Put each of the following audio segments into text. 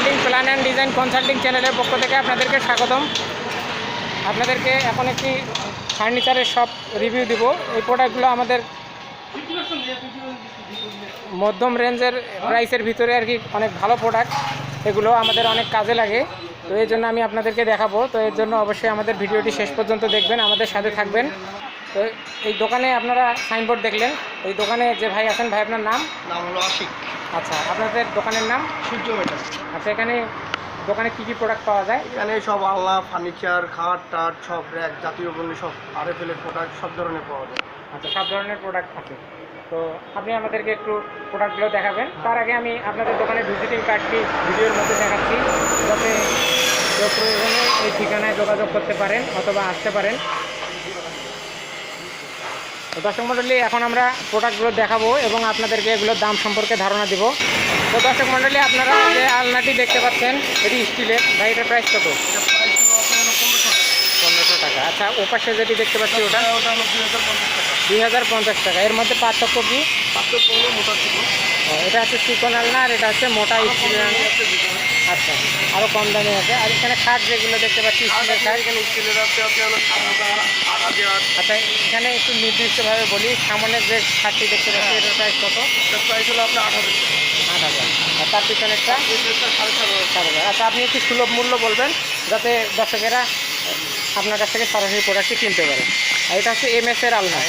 Plan and design consulting চ্যানেলের পক্ষ থেকে আপনাদেরকে স্বাগতম। আপনাদেরকে এখন একটি ফার্নিচারের শপ রিভিউ দিব। এই প্রোডাক্টগুলো আমাদের মধ্যম রেঞ্জের প্রাইসের ভিতরে আর কি অনেক ভালো প্রোডাক্ট। এগুলো আমাদের অনেক কাজে লাগে। তো এই জন্য আমি আপনাদেরকে দেখাবো। তো এর জন্য অবশ্যই আমাদের ভিডিওটি শেষ পর্যন্ত দেখবেন, আমাদের সাথে থাকবেন। তো এই দোকানে আপনারা সাইনবোর্ড দেখলেন। এই দোকানে যে ভাই আছেন, ভাই আপনার নাম? নাম হলো আশিক। আচ্ছা আপনাদের দোকানের নাম? সূর্য মেটার আচ্ছা এখানে দোকানে কি কি প্রোডাক্ট পাওয়া যায়? এখানে সব আল্লাহ ফার্নিচার খাট টাট সব র্যাক জাতীয় পণ্য সব আরএফএলের প্রোডাক্ট সব ধরনের পাওয়া যায়। আচ্ছা সব ধরনের প্রোডাক্ট থাকে। তো আপনি আমাদেরকে একটু প্রোডাক্টগুলো দেখাবেন। তার আগে আমি আপনাদের দোকানের ভিজিটিং কার্ডটি ভিডিওর মধ্যে দেখাচ্ছি। যাতে প্রয়োজনে এই ঠিকানায় যোগাযোগ করতে পারেন অথবা আসতে পারেন। দর্শক মণ্ডলী এখন আমরা প্রোডাক্টগুলো দেখাবো এবং আপনাদেরকে এগুলোর দাম সম্পর্কে ধারণা দিব। তো দর্শক মণ্ডলী আপনারা যে আলনাটি দেখতে পাচ্ছেন এটি স্টিলের। ভাই এটার প্রাইস কত? পনেরোশো টাকা। আচ্ছা ওপাশে যেটি দেখতে পাচ্ছি ওটা? দুই হাজার পঞ্চাশ টাকা। এর মধ্যে পার্থক্য কি? পার্থক্য মোটা ও, এটা হচ্ছে চিকন আলনা আর এটা হচ্ছে মোটা আলনা। আচ্ছা আরও কম দামে আছে। আর এখানে খাট যেগুলো দেখতে পাচ্ছি স্টিলের খাট। এখানে স্টিলের সাত আচ্ছা এখানে একটু নির্দিষ্টভাবে বলি সামনের যে খাটটি দেখতে পাচ্ছি এটার প্রাইস কত? প্রাইস হলো আপনার আট হাজার আট হাজার। আর তার পিছনেরটা? এটা সাড়ে চার হাজার। আচ্ছা আপনি একটু সুলভ মূল্য বলবেন যাতে দর্শকেরা আপনার কাছ থেকে সরাসরি প্রোডাক্টটি কিনতে পারে। আর এটা হচ্ছে এম এস এর আলনা।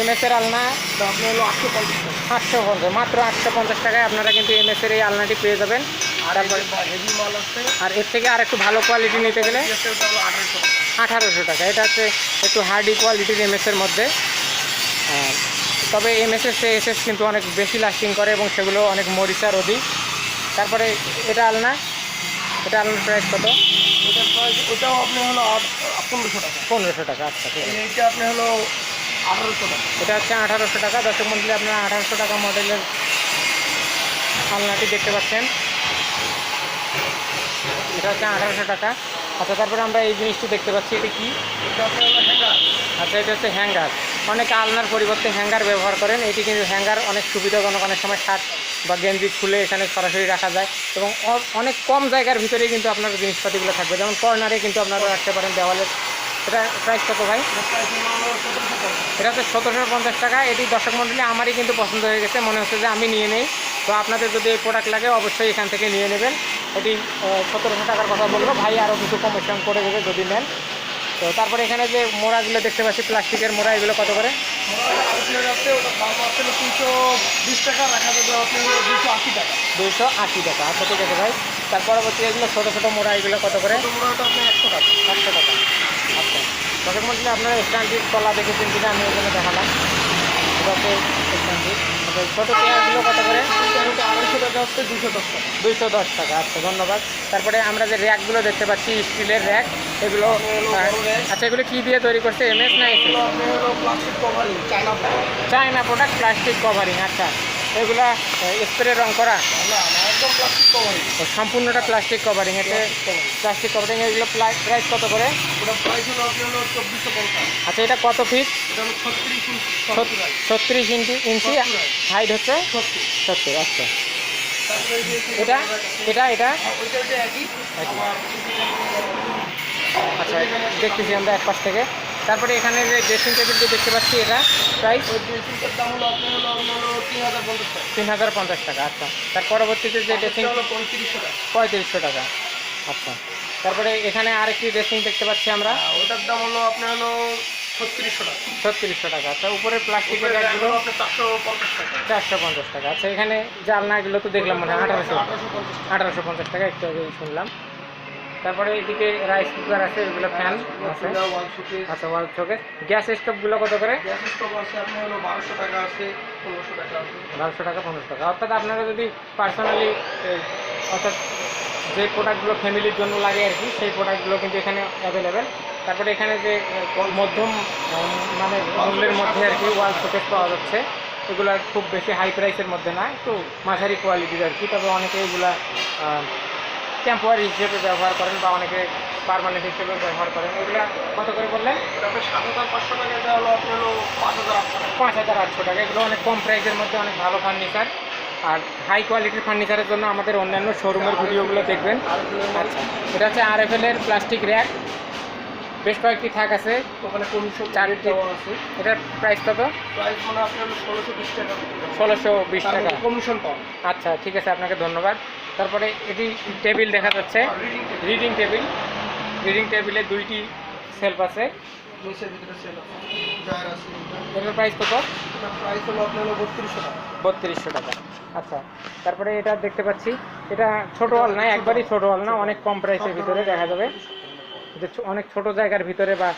এম এস এর আলনা আপনি হলো আটশো পঞ্চাশ আটশো পঞ্চাশ মাত্র আটশো পঞ্চাশ টাকায় আপনারা কিন্তু এম এস এর এই আলনাটি পেয়ে যাবেন। আর আর এর থেকে আর একটু ভালো কোয়ালিটি নিতে গেলে আঠারোশো টাকা। এটা হচ্ছে একটু হার্ডি কোয়ালিটির এম এমএসের মধ্যে। আর তবে এমএসের সে এস কিন্তু অনেক বেশি লাস্টিং করে এবং সেগুলো অনেক মরিচার অধিক তারপরে এটা আলনা। এটা আলনার প্রাইস কত? ওটাও আপনি হলো পনেরোশো টাকা। পনেরোশো টাকা আচ্ছা ঠিক আছে। এইটা আপনি হলো আঠারোশো টাকা। এটা হচ্ছে আঠারোশো টাকা দশক মন্ডলে আপনারা আঠারোশো টাকা মডেলের আলনাটি দেখতে পাচ্ছেন। এটা হচ্ছে আঠারোশো টাকা। আচ্ছা তারপরে আমরা এই জিনিসটি দেখতে পাচ্ছি এটি কি? আচ্ছা এটা হচ্ছে হ্যাঙ্গার। অনেকে আলনার পরিবর্তে হ্যাঙ্গার ব্যবহার করেন এটি কিন্তু হ্যাঙ্গার অনেক সুবিধাজনক অনেক সময় শার্ট বা গেঞ্জি খুলে এখানে সরাসরি রাখা যায় এবং অনেক কম জায়গার ভিতরেই কিন্তু আপনার জিনিসপাতিগুলো থাকবে। যেমন কর্নারে কিন্তু আপনারা রাখতে পারেন দেওয়ালের। এটা প্রাইস কত ভাই? এটা হচ্ছে সতেরোশো পঞ্চাশ টাকা। এটি দর্শক মণ্ডলী আমারই কিন্তু পছন্দ হয়ে গেছে। মনে হচ্ছে যে আমি নিয়ে নেই। তো আপনাদের যদি এই প্রোডাক্ট লাগে, অবশ্যই এখান থেকে নিয়ে নেবেন। এটি সতেরোশো টাকার কথা বলব। ভাই আরও কিছু কমিশন করে দেবে যদি নেন। তো তারপরে এখানে যে মোড়াগুলো দেখতে পাচ্ছি প্লাস্টিকের মোড়া এগুলো কত করে? দুশো আশি টাকা দুইশো আশি টাকা। আচ্ছা ঠিক আছে ভাই। তার পরবর্তী এগুলো ছোটো ছোটো মোড়া এগুলো কত করে? একশো টাকা। একশো টাকা। আচ্ছা। তখন বলছি আপনারা স্ট্যান্ডির তলা দেখেছেন কিনা আমি এখানে দেখালাম এটা হচ্ছে স্ট্যান্ডির আচ্ছা ছোটো চেয়ারগুলো কত করে? দুশো দশ টাকা দুইশো দশ টাকা। আচ্ছা ধন্যবাদ। তারপরে আমরা যে র্যাকগুলো দেখতে পাচ্ছি, স্টিলের র্যাক, এগুলো। আচ্ছা এগুলো কী দিয়ে তৈরি করছে? এমএস না plastic China product, plastic covering. আচ্ছা এগুলা স্প্রে রং করা? একদম প্লাস্টিক কভারিং সম্পূর্ণটা প্লাস্টিক কভারিং এতে প্লাস্টিক কভারিং এগুলো প্রাইস কত করে? ওটা প্রাইস হলো আপনি হলো চব্বিশশো পঞ্চাশ। আচ্ছা এটা কত ফিট এটা হলো ছত্রিশ ছত্রিশ ইঞ্চি ইঞ্চি হাইট হচ্ছে? সত্তর আচ্ছা। এটা? এটা এটা। আবার আচ্ছা দেখতেছি আমরা এক পাশ থেকে। তারপরে এখানে যে ড্রেসিং টেবিলটি দেখতে পাচ্ছি এটা প্রাইস ওই ড্রেসিংটার দাম হলো আপনার হলো আপনার হলো তিন হাজার পঞ্চাশ টাকা। তিন হাজার পঞ্চাশ টাকা আচ্ছা। তার পরবর্তীতে যে ড্রেসিং হলো পঁয়ত্রিশশো টাকা। পঁয়ত্রিশশো টাকা আচ্ছা। তারপরে এখানে আরেকটি ড্রেসিং দেখতে পাচ্ছি আমরা। ওটার দাম হলো আপনার হলো ছত্রিশশো টাকা। ছত্রিশশো টাকা আচ্ছা। উপরে প্লাস্টিকের ব্যাগগুলো চারশো পঞ্চাশ টাকা। চারশো পঞ্চাশ টাকা আচ্ছা। এখানে জালনাগুলো তো দেখলাম মনে হয় আঠারোশো আঠারোশো পঞ্চাশ টাকা। আঠারোশো পঞ্চাশ টাকা একটু আগে শুনলাম। তারপরে এদিকে রাইস কুকার আছে এগুলো ফ্যান আছে শোকেস আচ্ছা ওয়াল চোখে গ্যাস স্টোভগুলো কত করে? গ্যাস স্টোভ আছে আপনার হলো বারোশো টাকা আছে পনেরোশো টাকা আছে। বারোশো টাকা পনেরোশো টাকা। অর্থাৎ আপনারা যদি পার্সোনালি অর্থাৎ যে প্রোডাক্টগুলো ফ্যামিলির জন্য লাগে আর কি সেই প্রোডাক্টগুলো কিন্তু এখানে অ্যাভেলেবেল তারপরে এখানে যে মধ্যম মানে মূল্যের মধ্যে আর কি ওয়াল শোকেস পাওয়া যাচ্ছে। এগুলো খুব বেশি হাই প্রাইসের মধ্যে না একটু মাঝারি কোয়ালিটির আর কি। তবে অনেকে এগুলা টেম্পোয়ারি হিসেবে ব্যবহার করেন বা অনেকে পারমানেন্ট হিসেবে ব্যবহার করেন এগুলা কত করে বললেন? পাঁচ হাজার আটশো টাকা। এগুলো অনেক কম প্রাইসের মধ্যে অনেক ভালো ফার্নিচার আর হাই কোয়ালিটির ফার্নিচারের জন্য আমাদের অন্যান্য শোরুমের ভিডিওগুলো দেখবেন। আচ্ছা এটা হচ্ছে আর এফ এর প্লাস্টিক র্যাক বেশ কয়েকটি থাক আছে। ওখানে কমিশন চারটি। আছে। এটার প্রাইস কত? প্রাইস মানে আপনার ষোলোশো বিশ টাকা। ষোলোশো বিশ টাকা। কমিশন পাওয়া আচ্ছা ঠিক আছে আপনাকে ধন্যবাদ। তারপরে এটি টেবিল দেখা যাচ্ছে। Reading table. রিডিং টেবিলে দুইটি সেলফ আছে। এটার প্রাইস কত? প্রাইস হলো আপনার বত্রিশশো টাকা। বত্রিশশো টাকা। আচ্ছা তারপরে এটা দেখতে পাচ্ছি। এটা ছোট হল না একবারই ছোট হল না অনেক কম প্রাইসের ভিতরে দেখা যাবে। যে অনেক ছোট জায়গার ভিতরে বা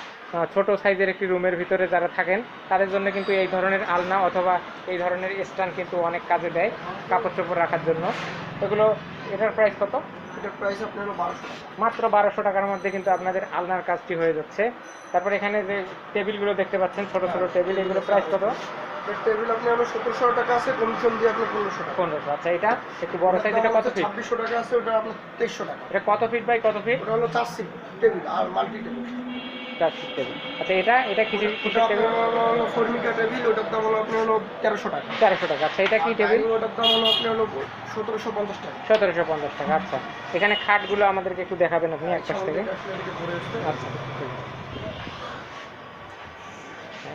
ছোট সাইজের একটি রুমের ভিতরে যারা থাকেন তাদের জন্য কিন্তু এই ধরনের আলনা অথবা এই ধরনের স্ট্যান্ড কিন্তু অনেক কাজে দেয় কাপড় চোপড় রাখার জন্য। এগুলো এটার প্রাইস কত? এটার প্রাইস আপনার বারোশো মাত্র বারোশো টাকার মধ্যে কিন্তু আপনাদের আলনার কাজটি হয়ে যাচ্ছে। তারপরে এখানে যে টেবিলগুলো দেখতে পাচ্ছেন ছোট ছোট টেবিল এগুলো প্রাইস কত? টেবিল আপনি হলো সতেরোশো টাকা আছে কমিশন দিয়ে আপনার পনেরোশো টাকা। পনেরোশো আচ্ছা এটা একটু বড় সাইজ এটা কত ফিট ছাব্বিশশো টাকা আছে ওটা আপনার তেইশশো টাকা। এটা কত ফিট বাই কত ফিট ওটা হলো চার সিট টেবিল আর মাল্টি টেবিল ফিট টেবিল আচ্ছা এটা এটা কিসের আপনার টেবিল ফর্মিকা টেবিল ওটার দাম হলো আপনি হলো তেরোশো টাকা। তেরোশো টাকা। আচ্ছা এটা কি টেবিল ওটার দাম হলো আপনি হলো সতেরোশো পঞ্চাশ টাকা। সতেরোশো পঞ্চাশ টাকা আচ্ছা। এখানে খাটগুলো আমাদেরকে একটু দেখাবেন আপনি এক পাশ থেকে। ঘুরে আসতে। আচ্ছা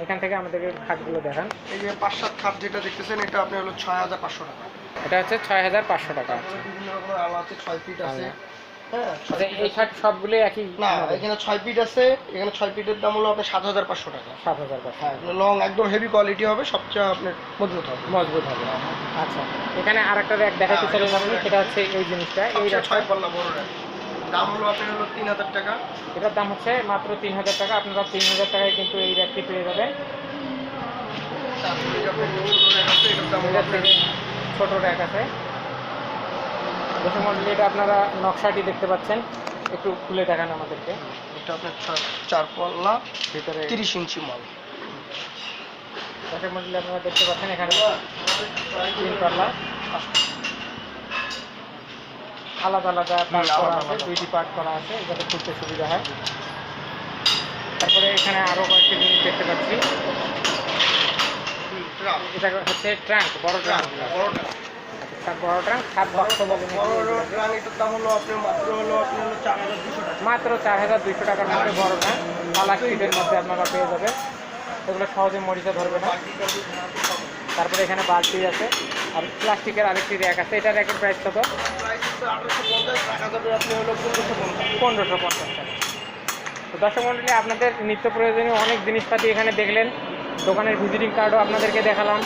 এখান থেকে আমাদেরকে খাটগুলো দেখান। এই যে পাঁচ সাত খাপ যেটা দেখতেছেন এটা আপনি হলো ছয় হাজার পাঁচশো টাকা। এটা হচ্ছে ছয় হাজার পাঁচশো টাকা তারপরে বিভিন্ন রকমের আলো আছে ছয় ফিট আছে। আচ্ছা। এই খাট সবগুলো একই না এখানে ছয় ফিট আছে এখানে ছয় ফিটের দাম হলো আপনার সাত হাজার পাঁচশো টাকা। সাত হাজার পাঁচশো। হ্যাঁ লং একদম হেভি কোয়ালিটি হবে সবচেয়ে আপনার মজবুত হবে। মজবুত হবে। আচ্ছা এখানে আর একটা র্যাক দেখাতে হ্যাঁ, চাইলেন আপনি সেটা হচ্ছে এই জিনিসটা এই সবচেয়ে ছয় পাল্লা বড়। দাম হলো আপনার হলো তিন হাজার টাকা। এটার দাম হচ্ছে মাত্র তিন হাজার টাকা আপনারা তিন হাজার টাকায় কিন্তু এই র্যাকটি পেয়ে যাবেন। ছোট rack আছে, এটার দাম হলো এটার আপনার থেকে ছোট র্যাক আছে দশম মডেলে এটা আপনারা নকশাটি দেখতে পাচ্ছেন। একটু খুলে দেখান আমাদেরকে। এটা আপনার চার পাল্লা ভিতরে তিরিশ ইঞ্চি মাল। দশম মডেলে আপনারা দেখতে পাচ্ছেন এখানে তিন পাল্লা আলাদা আলাদা পার্ট করা আছে। দুইটি পার্ট করা আছে যাতে খুলতে সুবিধা হয়। তারপরে এখানে আরও কয়েকটি জিনিস দেখতে পাচ্ছি। এটা হচ্ছে ট্রাঙ্ক বড় ট্রাঙ্ক বড় ট্রাঙ্ক। সাত বাক্স বলে বড় ট্রাং এটার দাম হলো আপনার মাত্র হলো আপনার হলো চার হাজার দুশো টাকা। মাত্র চার হাজার দুইশো টাকার মধ্যে বড় ট্রাঙ্ক পালাক সিটের মধ্যে আপনারা পেয়ে যাবেন। এগুলো সহজে মরিচা ধরবে না। তারপরে এখানে বালতি আছে আর প্লাস্টিকের আরেকটি র্যাক আছে। এটা র্যাকের প্রাইস কত? যাবে পনেরোশো পঞ্চাশ। টাকা। তো দর্শক মন্ডলী আপনাদের নিত্য প্রয়োজনীয় অনেক জিনিসপাতি এখানে দেখলেন। দোকানের ভিজিটিং কার্ডও আপনাদেরকে দেখালাম।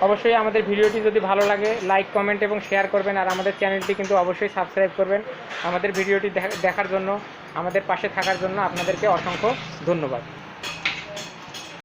অবশ্যই আমাদের ভিডিওটি যদি ভালো লাগে লাইক কমেন্ট এবং শেয়ার করবেন। আর আমাদের চ্যানেলটি কিন্তু অবশ্যই সাবস্ক্রাইব করবেন। আমাদের ভিডিওটি দেখা- দেখার জন্য, আমাদের পাশে থাকার জন্য আপনাদেরকে অসংখ্য ধন্যবাদ।